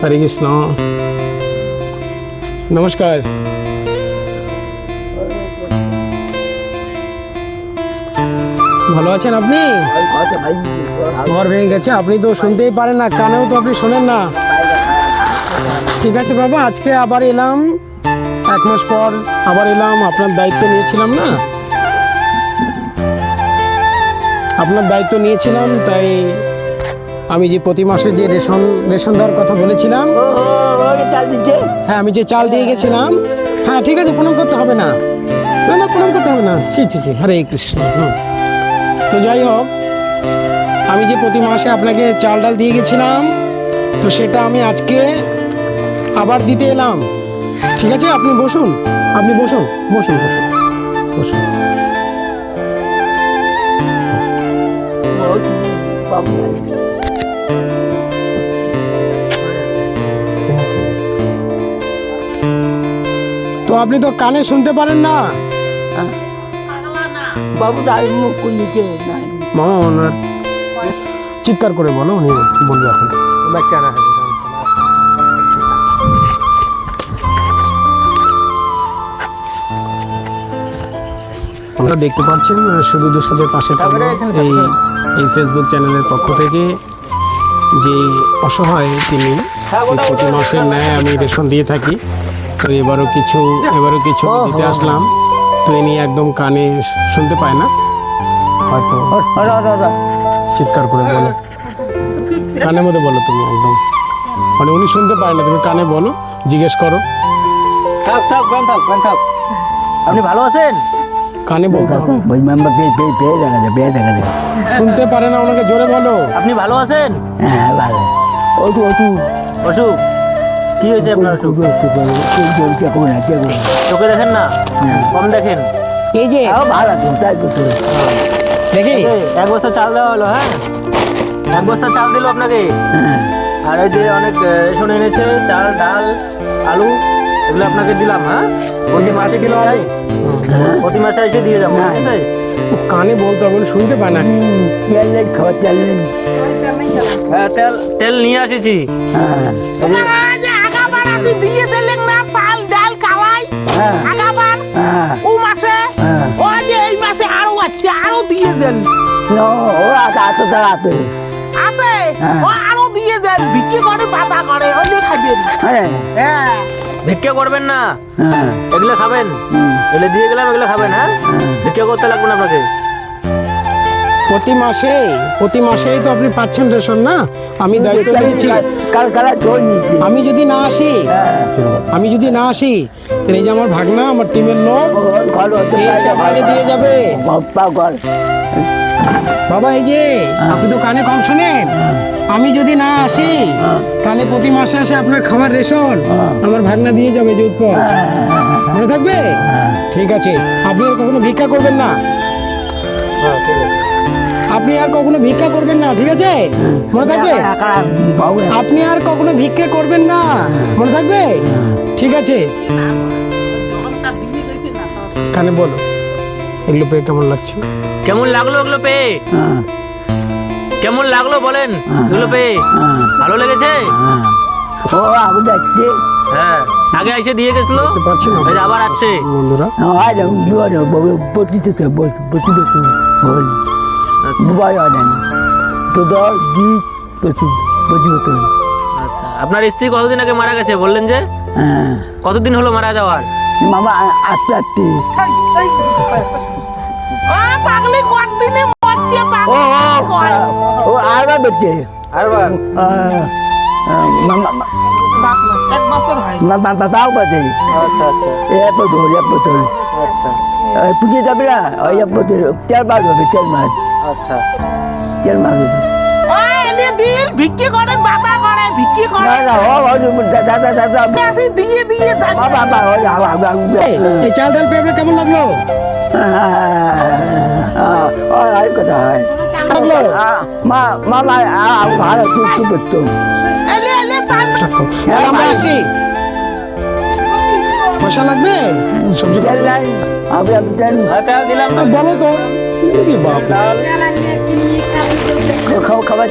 হরে কৃষ্ণ। নমস্কার। ভালো আছেন আপনি? ঘর ভেঙে গেছে, আপনি তো শুনতেই পারেন না, কানেও তো আপনি শোনেন না। ঠিক আছে বাবা, আজকে আবার এলাম। এক মাস পর আবার এলাম, আপনার দায়িত্ব নিয়েছিলাম না? আপনার দায়িত্ব নিয়েছিলাম, তাই আমি যে প্রতি মাসে যে রেশন রেশন দেওয়ার কথা বলেছিলাম হ্যাঁ আমি যে চাল দিয়ে গেছিলাম হ্যাঁ ঠিক আছে প্রণাম করতে হবে না। না না প্রণাম করতে হবে না। ছি ছি ছি হরে কৃষ্ণ। তো যাই হোক আমি যে প্রতি মাসে আপনাকে চাল ডাল দিয়ে গেছিলাম তো সেটা আমি আজকে আবার দিতে এলাম। ঠিক আছে আপনি বসুন আপনি বসুন বসুন বসুন বসুন। বাবু তো আপনি তো কানে শুনতে পারেন না। বাবু মুখ খুলিতে মামা ওনার চিৎকার করে বলো উনি বলবে এখন। আপনারা দেখতে পাচ্ছেন শুধু দুঃসাদের পাশে থাকবে। এই এই ফেসবুক চ্যানেলের পক্ষ থেকে যে অসহায় তিনি সেই প্রতি মাসের ন্যায় আমি রেশন দিয়ে থাকি। তো এবারও কিছু এবারও কিছু দিতে আসলাম। তো ইনি একদম কানে শুনতে পায় না। হয়তো চিৎকার করে বলো। কানের মধ্যে বলো তুমি একদম। মানে উনি শুনতে পায় না তুমি কানে বলো জিজ্ঞেস করো। থাক থাক ব্যান থাক ব্যান থাক। আপনি ভালো আছেন? কানে বলতে। ওই মেম্বার দেখা যায় পেয়ে দেখা যায়। শুনতে পারে না ওনাকে জোরে বলো। আপনি ভালো আছেন? হ্যাঁ ভালো। ওটু ওটু অসুখ। কি হয়েছে আপনার অসুখ? চোখে দেখেন না? কম দেখেন। এই যে ভালো। তাই দেখি এক বস্তা চাল দেওয়া হলো হ্যাঁ? এক বস্তা চাল দিল আপনাকে? হ্যাঁ। আর এই যে অনেক রেশন এনেছে চাল ডাল আলু এগুলো আপনাকে দিলাম হ্যাঁ? প্রতি মাসে দিল প্রতি মাসে এসে দিয়ে যাব ঠিক আছে? কানে বলতে হবে শুনতে পায় না। তেল নেই খাবার তেল নেই। হ্যাঁ তেল তেল নিয়ে আসিছি। হ্যাঁ। আপনি দিয়ে দিলেন না চাল ডাল কালাই হ্যাঁ। আগাবার হ্যাঁ। ও মাসে হ্যাঁ। ও যে এই মাসে আরও আছে আরও দিয়ে দেন। নো ও আতা। তারা আছে? হ্যাঁ। ও আরও দিয়ে দেন বিক্রি করে পাতা করে ওই খাবেন হ্যাঁ। হ্যাঁ। ভিক্ষা করবেন না? হ্যাঁ। এগুলো খাবেন? এগুলো দিয়ে গেলাম এগুলো খাবেন হ্যাঁ। ভিক্ষা করতে লাগবে না আপনাকে? প্রতি মাসে প্রতি মাসেই তো আপনি পাচ্ছেন রেশন না? আমি দায়িত্ব নিয়েছি। কাল কালা চোর নিয়েছি? আমি যদি না আসি আমি যদি না আসি তাহলে এই যে আমার ভাগনা আমার টিমের লোক ঘর এই এসে আপনাকে দিয়ে যাবে। বাবা এই যে আপনি তো কানে কম শোনেন। আমি যদি না আসি তাহলে প্রতি মাসে আসে আপনার খাবার রেশন আমার ভাগনা দিয়ে যাবে যে যোধপুর মনে থাকবে? ঠিক আছে। আপনি কখনো ভিক্ষা করবেন না? আপনি আর কখনো ভিক্ষা করবেন না ঠিক আছে মনে থাকবে আপনি আর কখনো ভিক্ষা করবেন না মনে থাকবে ঠিক আছে কানে বলো এগুলো পেয়ে কেমন লাগছে কেমন লাগল ওগুলো পেয়ে হ্যাঁ কেমন লাগল বলেন এগুলো পেয়ে হ্যাঁ ভালো লেগেছে হ্যাঁ ও যাচ্ছে হ্যাঁ আগে এসে দিয়ে গেছিল আবার আসছে বন্ধুরা বসিতে তো বসি আনেন বসি আচ্ছা। আপনার স্ত্রী কতদিন আগে মারা গেছে বললেন যে? হ্যাঁ। কতদিন হলো মারা যাওয়ার? মামা আস্তে আস্তে ও পাগলি কতদিনে মরছে পাগলি? ও আর বেঁচে। আরবার? মামা এক বছর হয়। মামা বাবাও বেঁচে। আচ্ছা আচ্ছা। এক বছর এক বছর। আচ্ছা। পুজো যাবে না? ওই এক বছর চার মাস হবে চার মাস। আচ্ছা এনে দিল বিক্রি করে বাতা করে বিক্রি করে না না ও দাদা দাদা দাদা আসি দিয়ে দিয়ে বাবা বাবা ওই আবার আবার এই, চাল ডাল পেয়ে কেমন লাগল আর কথা হয় লাগল মা মামা ভালো খুব খুব। তাহলে আমরা আসি পয়সা লাগবে সবজি তেল তেল হ্যাঁ, তেল দিলাম বলো তো খাবার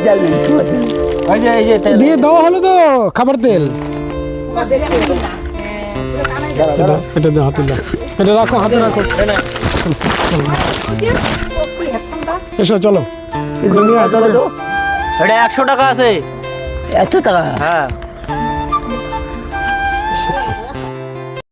দিয়ে দেওয়া হলো তো খাবার তেল। এটা দাও হাতে দাও। এটা রাখো হাতে রাখো। এসো চলো। এটা একশো টাকা আছে। একশো টাকা? হ্যাঁ।